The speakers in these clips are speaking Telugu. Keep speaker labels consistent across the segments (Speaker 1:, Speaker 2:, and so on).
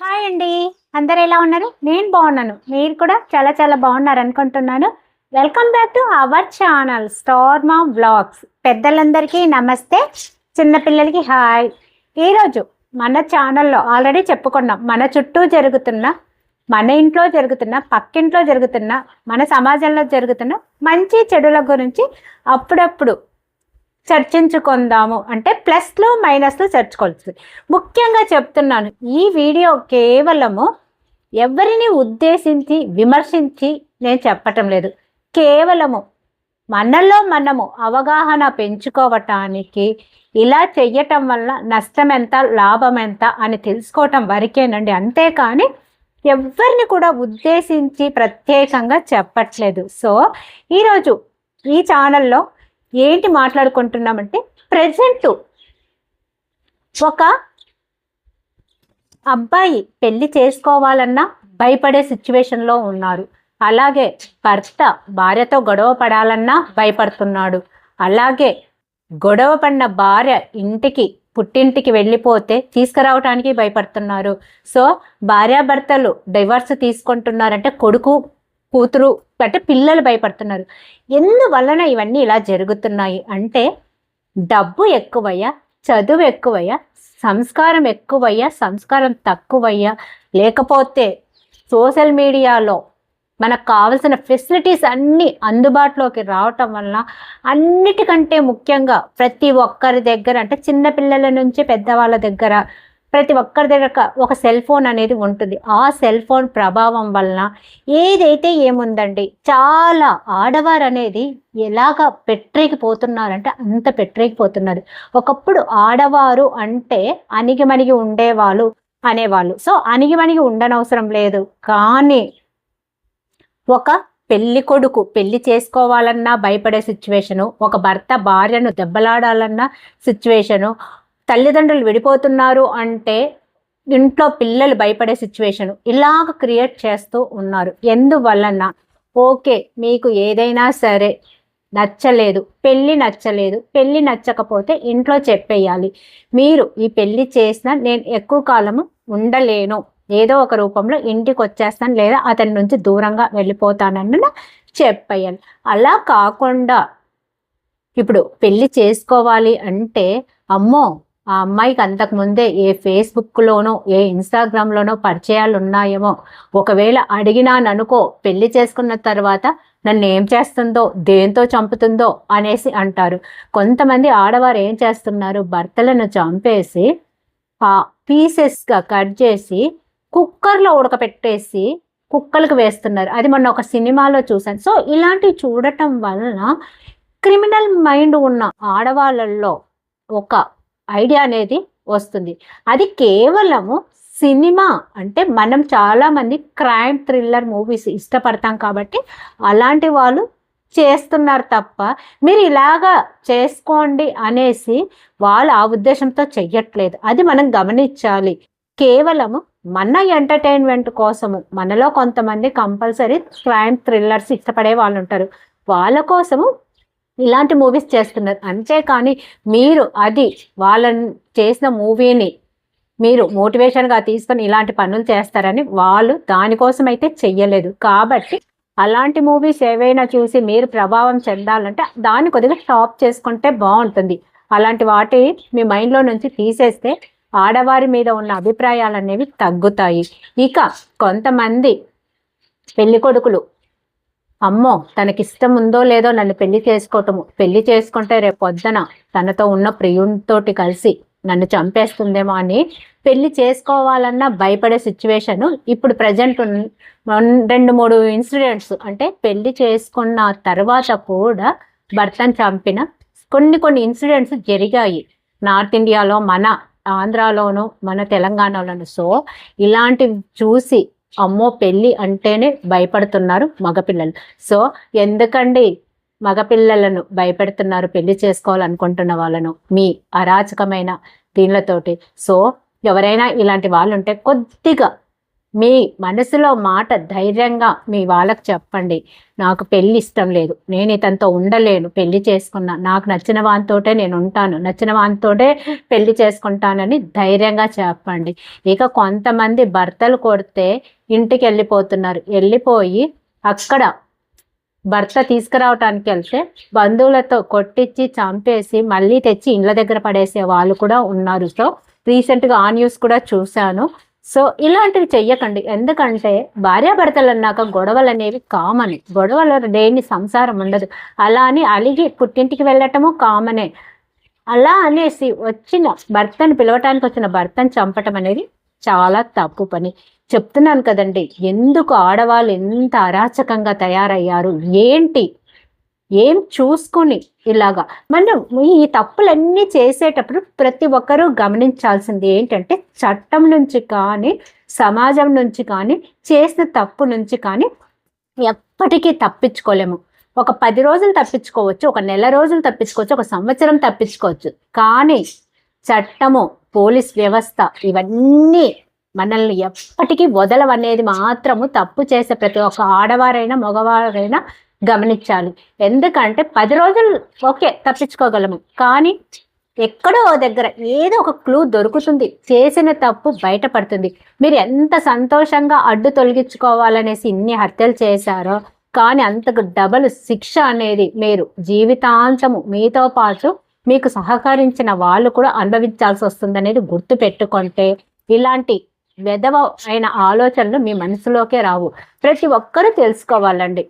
Speaker 1: హాయ్ అండి. అందరు ఎలా ఉన్నారు? నేను బాగున్నాను. మీరు కూడా చాలా చాలా బాగున్నారు అనుకుంటున్నాను. Welcome back to our channel star Maa blogs పెద్దలందరికీ నమస్తే. చిన్నపిల్లలకి హాయ్ ఈరోజు మన ఛానల్లో ఆల్రెడీ చెప్పుకున్నాం. మన చుట్టూ జరుగుతున్న మన ఇంట్లో జరుగుతున్న పక్కింట్లో జరుగుతున్న మన సమాజంలో జరుగుతున్న మంచి చెడుల గురించి అప్పుడప్పుడు చర్చించుకుందాము. అంటే ప్లస్లు మైనస్లు చర్చుకోవచ్చు ముఖ్యంగా చెప్తున్నాను ఈ వీడియో కేవలము ఎవరిని ఉద్దేశించి విమర్శించి నేను చెప్పటం లేదు. కేవలము మనలో మనము అవగాహన పెంచుకోవటానికి ఇలా చెయ్యటం వల్ల నష్టం ఎంత లాభం ఎంత అని తెలుసుకోవటం వరకేనండి. అంతేకాని ఎవరిని కూడా ఉద్దేశించి ప్రత్యేకంగా చెప్పట్లేదు. సో ఈరోజు ఈ ఛానల్లో ఏంటి మాట్లాడుకుంటున్నామంటే ప్రజెంట్ ఒక అబ్బాయి పెళ్ళి చేసుకోవాలన్నా భయపడే సిచ్యువేషన్లో ఉన్నారు. అలాగే భర్త భార్యతో గొడవ పడాలన్నా భయపడుతున్నాడు. అలాగే గొడవ పడిన భార్య ఇంటికి పుట్టింటికి వెళ్ళిపోతే తీసుకురావటానికి భయపడుతున్నారు. సో భార్యాభర్తలు డైవర్స్ తీసుకుంటున్నారంటే కొడుకు కూతురు అంటే పిల్లలు భయపడుతున్నారు. ఎందువలన ఇవన్నీ ఇలా జరుగుతున్నాయి? అంటే డబ్బు ఎక్కువయ్యా చదువు ఎక్కువయ్యా సంస్కారం ఎక్కువయ్యా సంస్కారం తక్కువయ్యా లేకపోతే సోషల్ మీడియాలో మనకు కావలసిన ఫెసిలిటీస్ అన్నీ అందుబాటులోకి రావటం వలన అన్నిటికంటే ముఖ్యంగా ప్రతి ఒక్కరి దగ్గర అంటే చిన్న పిల్లల నుంచి పెద్దవాళ్ళ దగ్గర ప్రతి ఒక్కరి దగ్గర ఒక సెల్ ఫోన్ అనేది ఉంటుంది. ఆ సెల్ ఫోన్ ప్రభావం వలన ఏదైతే ఏముందండి? చాలా ఆడవారు అనేది ఎలాగ పెట్టరేకిపోతున్నారంటే అంత పెట్టరేకిపోతున్నారు ఒకప్పుడు ఆడవారు అంటే అణిగిమణిగి ఉండేవాళ్ళు అనేవాళ్ళు. సో అణిగిమణిగి ఉండనవసరం లేదు. కానీ ఒక పెళ్ళి కొడుకు పెళ్ళి చేసుకోవాలన్నా భయపడే సిచ్యువేషను ఒక భర్త భార్యను దెబ్బలాడాలన్న సిచ్యువేషను తల్లిదండ్రులు విడిపోతున్నారు అంటే ఇంట్లో పిల్లలు భయపడే సిచ్యువేషన్ ఇలాగ క్రియేట్ చేస్తూ ఉన్నారు. ఎందువలన? ఓకే మీకు ఏదైనా సరే నచ్చలేదు పెళ్ళి నచ్చలేదు పెళ్ళి నచ్చకపోతే ఇంట్లో చెప్పేయాలి. మీరు ఈ పెళ్ళి చేసినా నేను ఎక్కువ కాలము ఉండలేను. ఏదో ఒక రూపంలో ఇంటికి వచ్చేస్తాను లేదా అతని నుంచి దూరంగా వెళ్ళిపోతానన్న చెప్పేయాలి అలా కాకుండా ఇప్పుడు పెళ్ళి చేసుకోవాలి అంటే అమ్మో ఆ అమ్మాయికి అంతకు ముందే ఏ ఫేస్బుక్లోనో ఏ ఇన్స్టాగ్రామ్లోనో పరిచయాలు ఉన్నాయేమో ఒకవేళ అడిగినాననుకో పెళ్ళి చేసుకున్న తర్వాత నన్ను ఏం చేస్తుందో దేంతో చంపుతుందో అనేసి అంటారు. కొంతమంది ఆడవారు ఏం చేస్తున్నారు? భర్తలను చంపేసి ఆ పీసెస్గా కట్ చేసి కుక్కర్లో ఉడకపెట్టేసి కుక్కలకు వేస్తున్నారు. అది మొన్న ఒక సినిమాలో చూశాను. సో ఇలాంటివి చూడటం వలన క్రిమినల్ మైండ్ ఉన్న ఆడవాళ్ళల్లో ఒక ఐడియా అనేది వస్తుంది. అది కేవలము సినిమా అంటే మనం చాలామంది క్రైమ్ థ్రిల్లర్ మూవీస్ ఇష్టపడతాం కాబట్టి అలాంటి వాళ్ళు చేస్తున్నారు తప్ప మీరు ఇలాగా చేసుకోండి అనేసి వాళ్ళు ఆ ఉద్దేశంతో చెయ్యట్లేదు. అది మనం గమనించాలి. కేవలము మన ఎంటర్టైన్మెంట్ కోసము మనలో కొంతమంది కంపల్సరీ క్రైమ్ థ్రిల్లర్స్ ఇష్టపడే వాళ్ళు ఉంటారు వాళ్ళ కోసము ఇలాంటి మూవీస్ చేస్తున్నారు. అంతేకాని మీరు అది వాళ్ళని చేసిన మూవీని మీరు మోటివేషన్గా తీసుకొని ఇలాంటి పనులు చేస్తారని వాళ్ళు దానికోసం అయితే చెయ్యలేదు. కాబట్టి అలాంటి మూవీస్ ఏవైనా చూసి మీరు ప్రభావం చెందాలంటే దాన్ని కొద్దిగా స్టాప్ చేసుకుంటే బాగుంటుంది. అలాంటి వాటి మీ మైండ్లో నుంచి తీసేస్తే ఆడవారి మీద ఉన్న అభిప్రాయాలు అనేవి తగ్గుతాయి. ఇక కొంతమంది పెళ్ళి కొడుకులు అమ్మో తనకిష్టం ఉందో లేదో నన్ను పెళ్ళి చేసుకోవటము పెళ్ళి చేసుకుంటే రేపు పొద్దున తనతో ఉన్న ప్రియునితోటి కలిసి నన్ను చంపేస్తుందేమో అని పెళ్ళి చేసుకోవాలన్న భయపడే సిచ్యువేషన్ ఇప్పుడు ప్రజెంట్ రెండు మూడు ఇన్సిడెంట్స్ అంటే పెళ్ళి చేసుకున్న తర్వాత కూడా భర్తను చంపిన కొన్ని కొన్ని ఇన్సిడెంట్స్ జరిగాయి. నార్త్ ఇండియాలో మన ఆంధ్రాలోను మన తెలంగాణలోను. సో ఇలాంటివి చూసి అమ్మో పెళ్ళి అంటేనే భయపడుతున్నారు మగపిల్లలు. సో ఎందుకండి మగపిల్లలను భయపెడుతున్నారు పెళ్ళి చేసుకోవాలనుకుంటున్న వాళ్ళను? మీ అరాచకమైన దీనిలతోటి. సో ఎవరైనా ఇలాంటి వాళ్ళు ఉంటే కొద్దిగా మీ మనసులో మాట ధైర్యంగా మీ వాళ్ళకు చెప్పండి. నాకు పెళ్ళి ఇష్టం లేదు. నేను ఇతనితో ఉండలేను. పెళ్ళి చేసుకున్నా. నాకు నచ్చిన వానితోటే నేను ఉంటాను. నచ్చిన వానితోటే పెళ్ళి చేసుకుంటానని ధైర్యంగా చెప్పండి. ఇక కొంతమంది భర్తలు కొడితే ఇంటికి వెళ్ళిపోతున్నారు. వెళ్ళిపోయి అక్కడ భర్త తీసుకురావటానికి వెళ్తే బంధువులతో కొట్టించి చంపేసి మళ్ళీ తెచ్చి ఇండ్ల దగ్గర పడేసే వాళ్ళు కూడా ఉన్నారు. సో రీసెంట్గా ఆ న్యూస్ కూడా చూశాను. సో ఇలాంటివి చెయ్యకండి. ఎందుకంటే భార్యాభర్తలు అన్నాక గొడవలు అనేవి కామన్ గొడవలు లేని సంసారం ఉండదు. అలా అని అలిగి పుట్టింటికి వెళ్ళటము కామనే అలా అనేసి వచ్చిన భర్తను పిలవటానికి వచ్చిన భర్తను చంపటం అనేది చాలా తప్పు పని. చెప్తున్నాను కదండి ఎందుకు ఆడవాళ్ళు ఎంత అరాచకంగా తయారయ్యారు? ఏంటి? ఏం చూసుకొని ఇలాగా. మనం ఈ తప్పులన్నీ చేసేటప్పుడు ప్రతి ఒక్కరూ గమనించాల్సింది ఏంటంటే చట్టం నుంచి కానీ సమాజం నుంచి కానీ చేసిన తప్పు నుంచి కానీ ఎప్పటికీ తప్పించుకోలేము. ఒక పది రోజులు తప్పించుకోవచ్చు ఒక నెల రోజులు తప్పించుకోవచ్చు ఒక సంవత్సరం తప్పించుకోవచ్చు. కానీ చట్టము పోలీస్ వ్యవస్థ ఇవన్నీ మనల్ని ఎప్పటికీ వదలవనేది మాత్రము తప్పు చేసే ప్రతి ఒక్క ఆడవారైనా మగవారైనా గమనించాలి. ఎందుకంటే పది రోజులు ఓకే తప్పించుకోగలము. కానీ ఎక్కడో దగ్గర ఏదో ఒక క్లూ దొరుకుతుంది. చేసిన తప్పు బయటపడుతుంది. మీరు ఎంత సంతోషంగా అడ్డు తొలగించుకోవాలనేసి ఇన్ని హత్యలు చేశారో కానీ అంతకు డబల్ శిక్ష అనేది మీరు జీవితాంతము మీతో పాటు మీకు సహకరించిన వాళ్ళు కూడా అనుభవించాల్సి వస్తుంది అనేది గుర్తు పెట్టుకుంటే ఇలాంటి వెధవ అయిన ఆలోచనలు మీ మనసులోకే రావు. ప్రతి ఒక్కరూ తెలుసుకోవాలండి.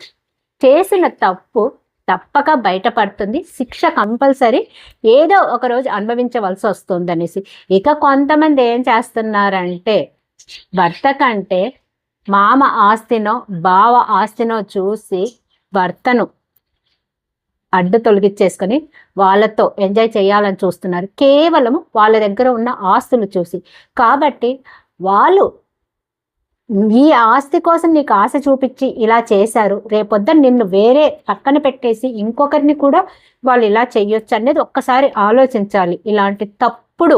Speaker 1: చేసిన తప్పు తప్పక బయటపడుతుంది. శిక్ష కంపల్సరీ. ఏదో ఒకరోజు అనుభవించవలసి వస్తుంది అనేసి ఇక కొంతమంది ఏం చేస్తున్నారంటే భర్త కంటే మామ ఆస్తినో బావ ఆస్తినో చూసి భర్తను అడ్డు తొలగించేసుకొని వాళ్ళతో ఎంజాయ్ చేయాలని చూస్తున్నారు. కేవలం వాళ్ళ దగ్గర ఉన్న ఆస్తులు చూసి. కాబట్టి వాళ్ళు ఈ ఆస్తి కోసం నీకు ఆశ చూపించి ఇలా చేశారు. రేపొద్దున నిన్ను వేరే పక్కన పెట్టేసి ఇంకొకరిని కూడా వాళ్ళు ఇలా చేయొచ్చు అనేది ఒక్కసారి ఆలోచించాలి. ఇలాంటి తప్పుడు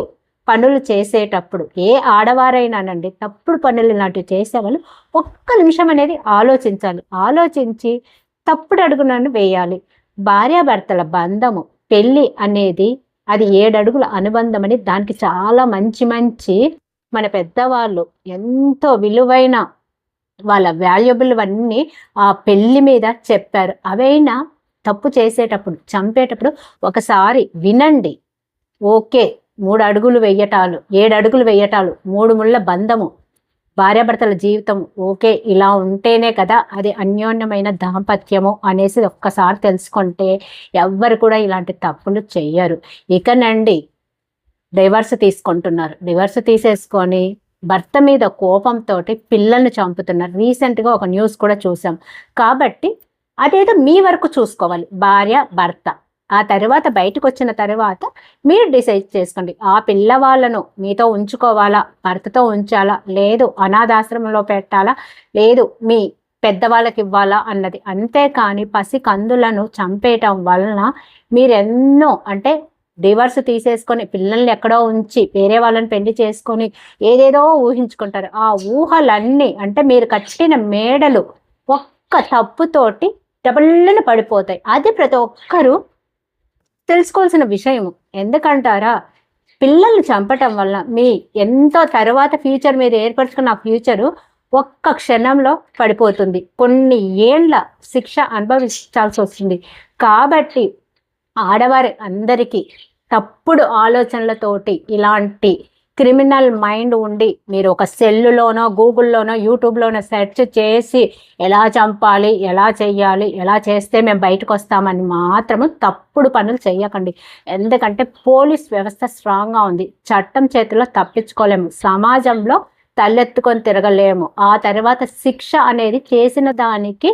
Speaker 1: పనులు చేసేటప్పుడు ఏ ఆడవారైనానండి తప్పుడు పనులు ఇలాంటివి చేసేవాళ్ళు ఒక్క నిమిషం అనేది ఆలోచించాలి. ఆలోచించి తప్పుడు అడుగునని వేయాలి. భార్యాభర్తల బంధము పెళ్ళి అనేది అది ఏడడుగుల అనుబంధం అని దానికి చాలా మంచి మంచి మన పెద్దవాళ్ళు ఎంతో విలువైన వాళ్ళ వాల్యుబుల్ అన్నీ ఆ పెళ్ళి మీద చెప్పారు. అవైనా? తప్పు చేసేటప్పుడు చంపేటప్పుడు ఒకసారి వినండి. ఓకే మూడు అడుగులు వెయ్యటాలు ఏడు అడుగులు వెయ్యటాలు మూడు ముళ్ళ బంధము భార్యాభర్తల జీవితం ఓకే ఇలా ఉంటేనే కదా అది అన్యోన్యమైన దాంపత్యము అనేసి ఒక్కసారి తెలుసుకుంటే ఎవ్వరు కూడా ఇలాంటి తప్పులు చెయ్యరు. ఇకనండి డైవర్స్ తీసుకుంటున్నారు. డివర్స్ తీసేసుకొని భర్త మీద కోపంతో పిల్లల్ని చంపుతున్నారు. రీసెంట్గా ఒక న్యూస్ కూడా చూసాం. కాబట్టి అదేదో మీ వరకు చూసుకోవాలి. భార్య భర్త. ఆ తర్వాత బయటకు వచ్చిన తర్వాత మీరు డిసైడ్ చేసుకోండి. ఆ పిల్లవాళ్ళను మీతో ఉంచుకోవాలా? భర్తతో ఉంచాలా? లేదు అనాథాశ్రమంలో పెట్టాలా? లేదు మీ పెద్దవాళ్ళకి ఇవ్వాలా? అన్నది. అంతేకాని పసి కందులను చంపేయటం వలన మీరెన్నో అంటే డివర్స్ తీసేసుకొని పిల్లల్ని ఎక్కడో ఉంచి వేరే వాళ్ళని పెళ్ళి చేసుకొని ఏదేదో ఊహించుకుంటారు. ఆ ఊహలన్నీ అంటే మీరు కట్టిన మేడలు ఒక్క తప్పుతోటి డబుల్ని పడిపోతాయి. అది ప్రతి ఒక్కరూ తెలుసుకోవాల్సిన విషయము. ఎందుకంటారా? పిల్లల్ని చంపటం వల్ల మీ ఎంతో తర్వాత ఫ్యూచర్ మీరు ఏర్పరచుకున్న ఆ ఫ్యూచరు ఒక్క క్షణంలో పడిపోతుంది. కొన్ని ఏళ్ళ శిక్ష అనుభవించాల్సి వస్తుంది. కాబట్టి ఆడవారి అందరికీ తప్పుడు ఆలోచనలతోటి ఇలాంటి క్రిమినల్ మైండ్ ఉండి మీరు ఒక సెల్లులోనో గూగుల్లోనో యూట్యూబ్లోనో సెర్చ్ చేసి ఎలా చంపాలి ఎలా చేయాలి ఎలా చేస్తే మేము బయటకు వస్తామని మాత్రము తప్పుడు పనులు చేయకండి ఎందుకంటే పోలీస్ వ్యవస్థ స్ట్రాంగ్గా ఉంది. చట్టం చేతిలో తప్పించుకోలేము. సమాజంలో తలెత్తుకొని తిరగలేము. ఆ తర్వాత శిక్ష అనేది చేసిన దానికి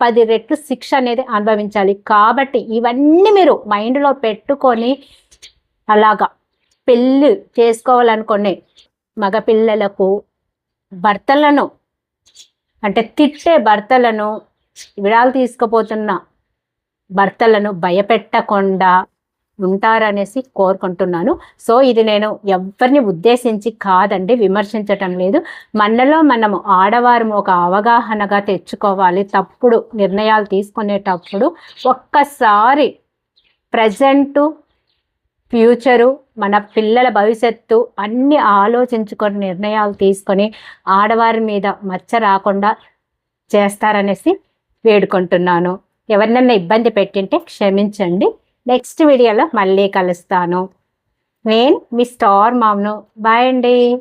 Speaker 1: పది రెట్లు శిక్ష అనేది అనుభవించాలి. కాబట్టి ఇవన్నీ మీరు మైండ్లో పెట్టుకొని అలాగా పెళ్ళి చేసుకోవాలనుకునే మగపిల్లలకు భర్తలను అంటే తిట్టే భర్తలను విడాలు తీసుకుపోతున్న భర్తలను భయపెట్టకుండా ఉంటారనేసి కోరుకుంటున్నాను. సో ఇది నేను ఎవరిని ఉద్దేశించి కాదండి విమర్శించటం లేదు. మనలో మనము ఆడవారు ఒక అవగాహనగా తెచ్చుకోవాలి. తప్పుడు నిర్ణయాలు తీసుకునేటప్పుడు ఒక్కసారి ప్రజెంటు ఫ్యూచరు మన పిల్లల భవిష్యత్తు అన్ని ఆలోచించుకొని నిర్ణయాలు తీసుకొని ఆడవారి మీద మచ్చ రాకుండా చేస్తారనేసి వేడుకుంటున్నాను. ఎవరినన్నా ఇబ్బంది పెట్టింటే క్షమించండి. నెక్స్ట్ వీడియోలో మళ్ళీ కలుస్తాను. నేను మీ స్టార్ మామ్ను. బాయ్ అండి.